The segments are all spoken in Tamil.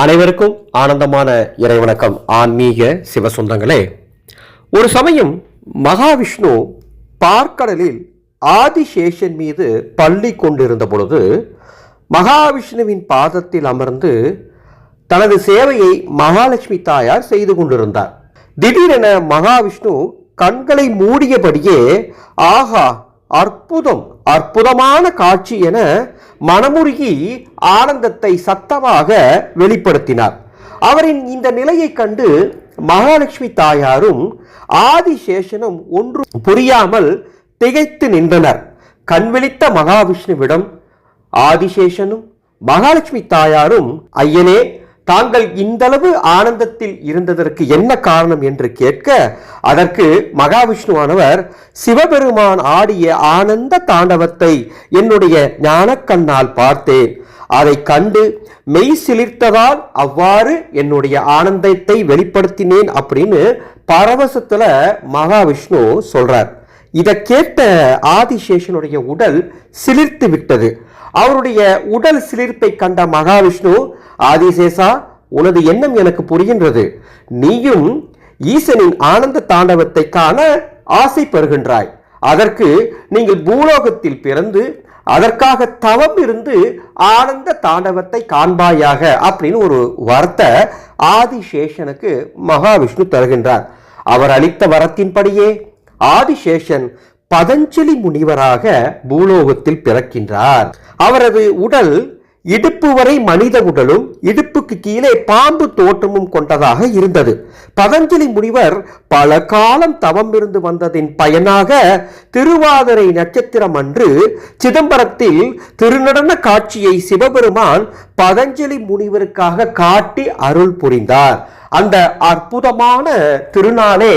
அனைவருக்கும் ஆனந்தமான இறைவணக்கம். ஆன்மீக சிவசொந்தங்களே ஒரு சமயம் மகாவிஷ்ணு பார்க்கடலில் ஆதிசேஷன் மீது பள்ளி கொண்டிருந்த பொழுது மகாவிஷ்ணுவின் பாதத்தில் அமர்ந்து தனது சேவையை மகாலட்சுமி தாயார் செய்து கொண்டிருந்தார். திடீரென மகாவிஷ்ணு கண்களை மூடியபடியே ஆஹா அற்புதம் அற்புதமான காட்சி என மனமுருகி ஆனந்தத்தை சத்தமாக வெளிப்படுத்தினார். அவரின் இந்த நிலையைக் கண்டு மகாலட்சுமி தாயாரும் ஆதிசேஷனும் ஒன்று புரியாமல் திகைத்து நின்றனர். கண்விழித்த மகாவிஷ்ணுவிடம் ஆதிசேஷனும் மகாலட்சுமி தாயாரும் ஐயனே தாங்கள் இந்தளவு ஆனந்தத்தில் இருந்ததற்கு என்ன காரணம் என்று கேட்க அதற்கு மகாவிஷ்ணுவானவர் சிவபெருமான் ஆடிய ஆனந்த தாண்டவத்தை என்னுடைய ஞானக்கண்ணால் பார்த்தேன். அதை கண்டு மெய் சிலிர்த்ததால் அவ்வாறு என்னுடைய ஆனந்தத்தை வெளிப்படுத்தினேன் அப்படின்னு பரவசத்துல மகாவிஷ்ணு சொல்றார். இதை கேட்ட ஆதிசேஷனுடைய உடல் சிலிர்த்து விட்டது அவருடைய உடல் சிலிர்ப்பை கண்ட மகாவிஷ்ணு ஆதிசேஷா உனது எண்ணம் எனக்கு புரிகின்றது. நீயும் ஈசனின் ஆனந்த தாண்டவத்தை காண ஆசை பெறுகின்றாய். அதற்கு நீங்கள் பூலோகத்தில் பிறந்து அதற்காக தவம் இருந்து ஆனந்த தாண்டவத்தை காண்பாயாக அப்படின்னு ஒரு வரத்தை ஆதிசேஷனுக்கு மகாவிஷ்ணு தருகின்றார். அவர் அளித்த வரத்தின்படியே ஆதிசேஷன் பதஞ்சலி முனிவராக பூலோகத்தில் பிறக்கின்றார். அவரது உடல் இடுப்பு வரை மனித உடலும் இடுப்புக்கு கீழே பாம்பு தோற்றமும் கொண்டதாக இருந்தது. பதஞ்சலி முனிவர் பல காலம் தவம் இருந்து வந்ததின் பயனாக திருவாதிரை நட்சத்திரம் அன்று சிதம்பரத்தில் திருநடன காட்சியை சிவபெருமான் பதஞ்சலி முனிவருக்காக காட்டி அருள் புரிந்தார். அந்த அற்புதமான திருநாளே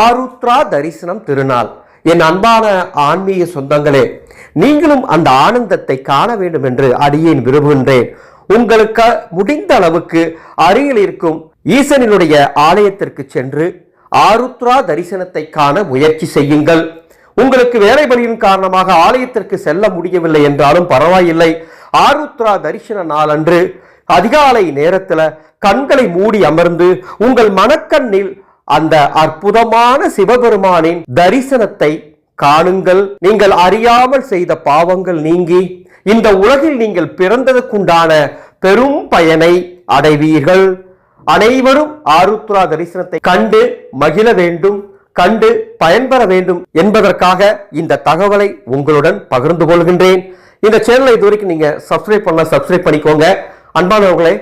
ஆருத்ரா தரிசனம் திருநாள். என் அன்பான ஆன்மீக சொந்தங்களே நீங்களும் அந்த ஆனந்தத்தை காண வேண்டும் என்று அடியேன் விரும்புகின்றேன். உங்களுக்கு முடிந்த அளவுக்கு அருகில் இருக்கும் ஈசனினுடைய ஆலயத்திற்கு சென்று ஆருத்ரா தரிசனத்தை காண முயற்சி செய்யுங்கள். உங்களுக்கு வேலை பலியின் காரணமாக ஆலயத்திற்கு செல்ல முடியவில்லை என்றாலும் பரவாயில்லை. ஆருத்ரா தரிசன நாளன்று அதிகாலை நேரத்தில் கண்களை மூடி அமர்ந்து உங்கள் மனக்கண்ணில் அந்த அற்புதமான சிவபெருமானின் தரிசனத்தை காணுங்கள். நீங்கள் அறியாமல் செய்த பாவங்கள் நீங்கி இந்த உலகில் நீங்கள் பிறந்ததுக்குண்டான பெரும் பயனை அடைவீர்கள். அனைவரும் ஆருத்ரா தரிசனத்தை கண்டு மகிழ வேண்டும் கண்டு பயன்பெற வேண்டும் என்பதற்காக இந்த தகவலை உங்களுடன் பகிர்ந்து கொள்கின்றேன். இந்த சேனலை இது வரைக்கும் நீங்க சப்ஸ்கிரைப் பண்ண சப்ஸ்கிரைப் பண்ணிக்கோங்க. அன்பானவர்களே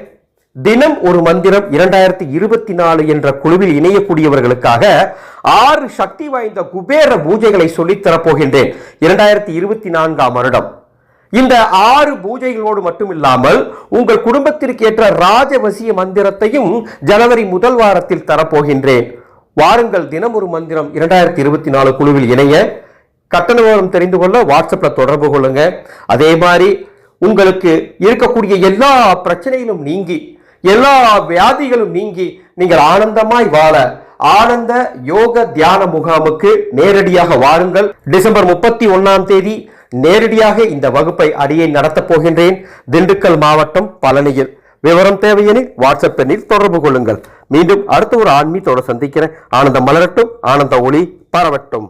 தினம் ஒரு மந்திரம் இரண்டாயிரத்தி இருபத்தி நாலு என்ற குழுவில் இணையக்கூடியவர்களுக்காக ஆறு சக்தி வாய்ந்த குபேர பூஜைகளை சொல்லித் தரப்போகின்றேன். இரண்டாயிரத்தி இருபத்தி நான்காம் வருடம். இந்த ஆறு பூஜைகளோடு மட்டுமில்லாமல் உங்கள் குடும்பத்திற்கு ஏற்ற ராஜவசிய மந்திரத்தையும் ஜனவரி முதல் வாரத்தில் தரப்போகின்றேன். வாருங்கள் தினம் ஒரு மந்திரம் இரண்டாயிரத்தி இருபத்தி நாலு குழுவில் இணைய. கட்டண விவரம் தெரிந்து கொள்ள வாட்ஸ்அப்பில் தொடர்பு கொள்ளுங்க. அதே மாதிரி உங்களுக்கு இருக்கக்கூடிய எல்லா பிரச்சனையிலும் நீங்கி எல்லா வியாதிகளும் நீங்கி நீங்கள் ஆனந்தமாய் வாழ ஆனந்த யோக தியான முகாமுக்கு நேரடியாக வாருங்கள். டிசம்பர் முப்பத்தி ஒன்னாம் தேதி நேரடியாக இந்த வகுப்பை அடியை நடத்தப் போகின்றேன். திண்டுக்கல் மாவட்டம் பழனியில். விவரம் தேவையெனில் வாட்ஸ்அப் எண்ணில் தொடர்பு கொள்ளுங்கள். மீண்டும் அடுத்த ஒரு ஆன்மீகத்தோட சந்திக்கிறேன். ஆனந்தம் மலரட்டும் ஆனந்த ஒளி பரவட்டும்.